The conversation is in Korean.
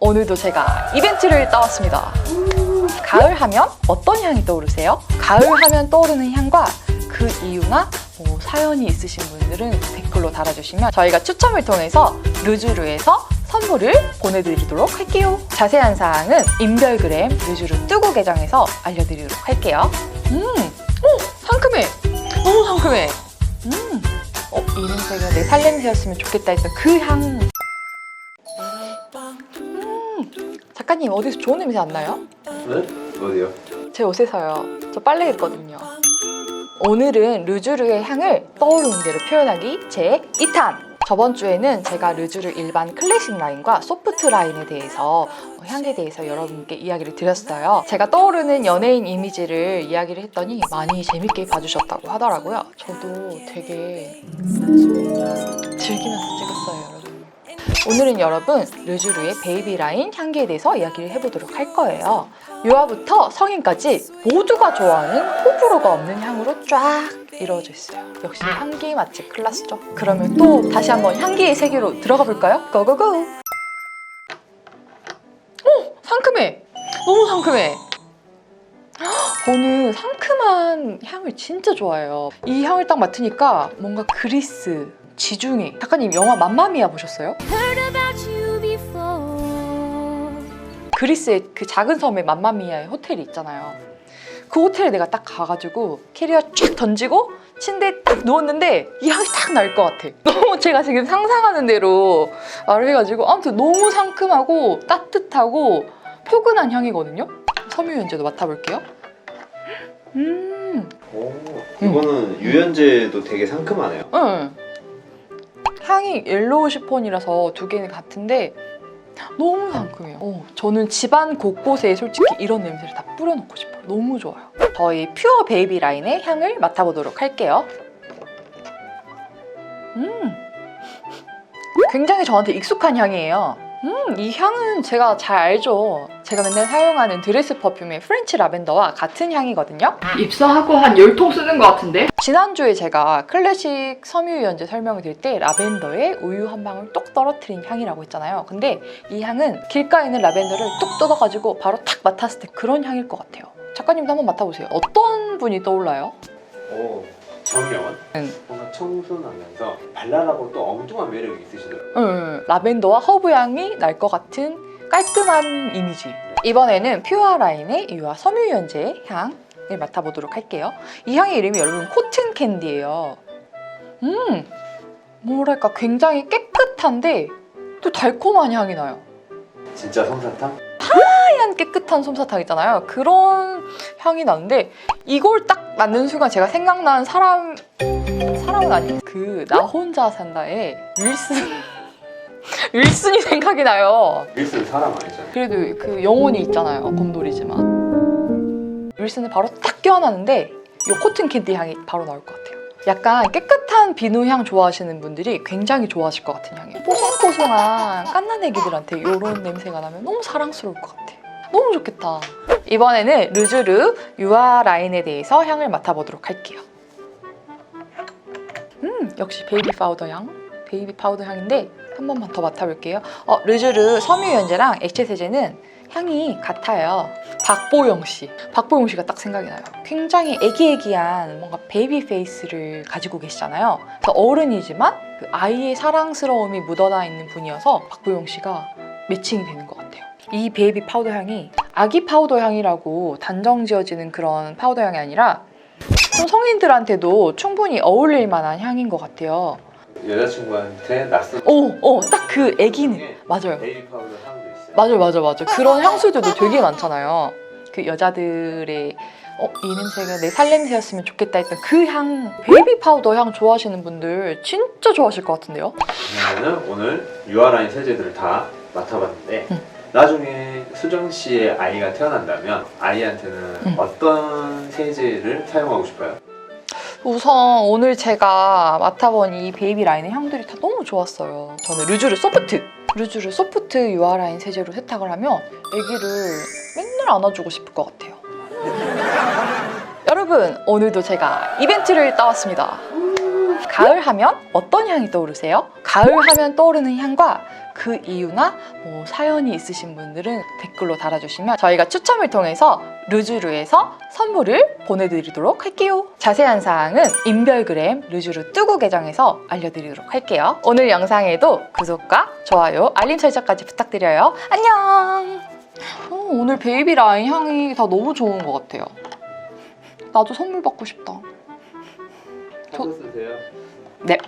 오늘도 제가 이벤트를 따왔습니다. 가을 하면 어떤 향이 떠오르세요? 가을 하면 떠오르는 향과 그 이유나 뭐 사연이 있으신 분들은 댓글로 달아주시면 저희가 추첨을 통해서 르주르에서 선물을 보내드리도록 할게요. 자세한 사항은 인별그램 르주르 뜨고 계정에서 알려드리도록 할게요. 음, 오, 상큼해. 너무 상큼해. 음, 어, 이 냄새가 내 살냄새였으면 좋겠다 했던 그 향. 음, 작가님 어디서 좋은 냄새 안 나요? 네? 어디요? 제 옷에서요. 저 빨래 했거든요. 오늘은 르주르의 향을 떠오르는 대로 표현하기 제 2탄. 저번 주에는 제가 르주르 일반 클래식 라인과 소프트 라인에 대해서 어, 향에 대해서 여러분께 이야기를 드렸어요. 제가 떠오르는 연예인 이미지를 이야기를 했더니 많이 재밌게 봐주셨다고 하더라고요. 저도 되게 즐기면서 찍었어요, 여러분. 오늘은 여러분 르주르의 베이비 라인 향기에 대해서 이야기를 해보도록 할 거예요. 유아부터 성인까지 모두가 좋아하는 호불호가 없는 향으로 쫙 이루어져 있어요. 역시 향기 맛집 클라스죠. 그러면 또 다시 한번 향기의 세계로 들어가 볼까요? 고고고! 오! 상큼해! 너무 상큼해! 저는 상큼한 향을 진짜 좋아해요. 이 향을 딱 맡으니까 뭔가 그리스, 지중해. 작가님 영화 맘마미아 보셨어요? 그리스의 그 작은 섬에 맘마미아의 호텔이 있잖아요. 그 호텔에 내가 딱 가가지고 캐리어 쫙 던지고 침대에 딱 누웠는데 이 향이 딱 날 것 같아. 너무 제가 지금 상상하는 대로 말을 해가지고 아무튼 너무 상큼하고 따뜻하고 포근한 향이거든요. 섬유유연제도 맡아볼게요. 음, 오, 이거는 유연제도 되게 상큼하네요. 응. 향이 옐로우 시폰이라서 두 개는 같은데 너무 상큼해요. 어, 저는 집안 곳곳에 솔직히 이런 냄새를 다 뿌려놓고 싶어요. 너무 좋아요. 저희 퓨어 베이비 라인의 향을 맡아보도록 할게요. 음, 굉장히 저한테 익숙한 향이에요. 음, 이 향은 제가 잘 알죠. 제가 맨날 사용하는 드레스 퍼퓸의 프렌치 라벤더와 같은 향이거든요. 입사하고 한 10통 쓰는 것 같은데? 지난주에 제가 클래식 섬유유연제 설명을 드릴 때 라벤더에 우유 한 방울 똑 떨어뜨린 향이라고 했잖아요. 근데 이 향은 길가에 있는 라벤더를 뚝 뜯어가지고 바로 탁 맡았을 때 그런 향일 것 같아요. 작가님도 한번 맡아보세요. 어떤 분이 떠올라요? 오, 정연. 응. 청순하면서 발랄하고 또 엉뚱한 매력이 있으시더라고요. 음, 라벤더와 허브 향이 날 것 같은 깔끔한 이미지. 이번에는 퓨어 라인의 유아 섬유유연제 향을 맡아보도록 할게요. 이 향의 이름이 여러분 코튼 캔디예요. 음, 뭐랄까 굉장히 깨끗한데 또 달콤한 향이 나요. 진짜 솜사탕? 하얀 깨끗한 솜사탕 있잖아요. 그런 향이 나는데 이걸 딱 맡는 순간 제가 생각나는 사람 사람은 아니 그 나 혼자 산다의 윌슨 윌슨이 생각이 나요. 윌슨 사람 아니잖아요. 그래도 그 영혼이 있잖아요. 곰돌이지만 윌슨을 바로 딱 껴안았는데 이 코튼 캔디 향이 바로 나올 것 같아요. 약간 깨끗한 비누 향 좋아하시는 분들이 굉장히 좋아하실 것 같은 향이에요. 뽀송뽀송한 깐난 애기들한테 이런 냄새가 나면 너무 사랑스러울 것 같아. 너무 좋겠다. 이번에는 르즈르 유아 라인에 대해서 향을 맡아보도록 할게요. 음, 역시 베이비 파우더 향. 베이비 파우더 향인데 한 번만 더 맡아볼게요. 어, 르즈르 섬유유연제랑 액체 세제는 향이 같아요. 박보영 씨. 박보영 씨가 딱 생각이 나요. 굉장히 애기애기한 뭔가 베이비 페이스를 가지고 계시잖아요. 어른이지만 그 아이의 사랑스러움이 묻어나 있는 분이어서 박보영 씨가 매칭이 되는 것 같아요. 이 베이비 파우더 향이 아기 파우더 향이라고 단정 지어지는 그런 파우더 향이 아니라 좀 성인들한테도 충분히 어울릴 만한 향인 것 같아요. 여자친구한테 낯선 오, 오, 딱그 애기는 맞아요. 베이비 파우더 향도 있어요. 맞아요, 맞아요, 맞아요. 그런 향수들도 되게 많잖아요. 그 여자들의 어, 이 냄새가 내 살냄새였으면 좋겠다 했던 그 향, 베이비 파우더 향 좋아하시는 분들 진짜 좋아하실 것 같은데요? 그러면은 오늘 유아라인 세제들을 다 맡아봤는데 응. 나중에 수정 씨의 아이가 태어난다면 아이한테는 응. 어떤 세제를 사용하고 싶어요? 우선 오늘 제가 맡아본 이 베이비 라인의 향들이 다 너무 좋았어요. 저는 르주르 소프트, 르주르 소프트 유아 라인 세제로 세탁을 하면 아기를 맨날 안아주고 싶을 것 같아요. 여러분 오늘도 제가 이벤트를 따왔습니다. 가을 하면 어떤 향이 떠오르세요? 가을 하면 떠오르는 향과 그 이유나 뭐 사연이 있으신 분들은 댓글로 달아주시면 저희가 추첨을 통해서 르주르에서 선물을 보내드리도록 할게요. 자세한 사항은 인별그램 르주르 뚜구 계정에서 알려드리도록 할게요. 오늘 영상에도 구독과 좋아요, 알림 설정까지 부탁드려요. 안녕! 어, 오늘 베이비 라인 향이 다 너무 좋은 것 같아요. 나도 선물 받고 싶다. 하고 쓰세요. 네.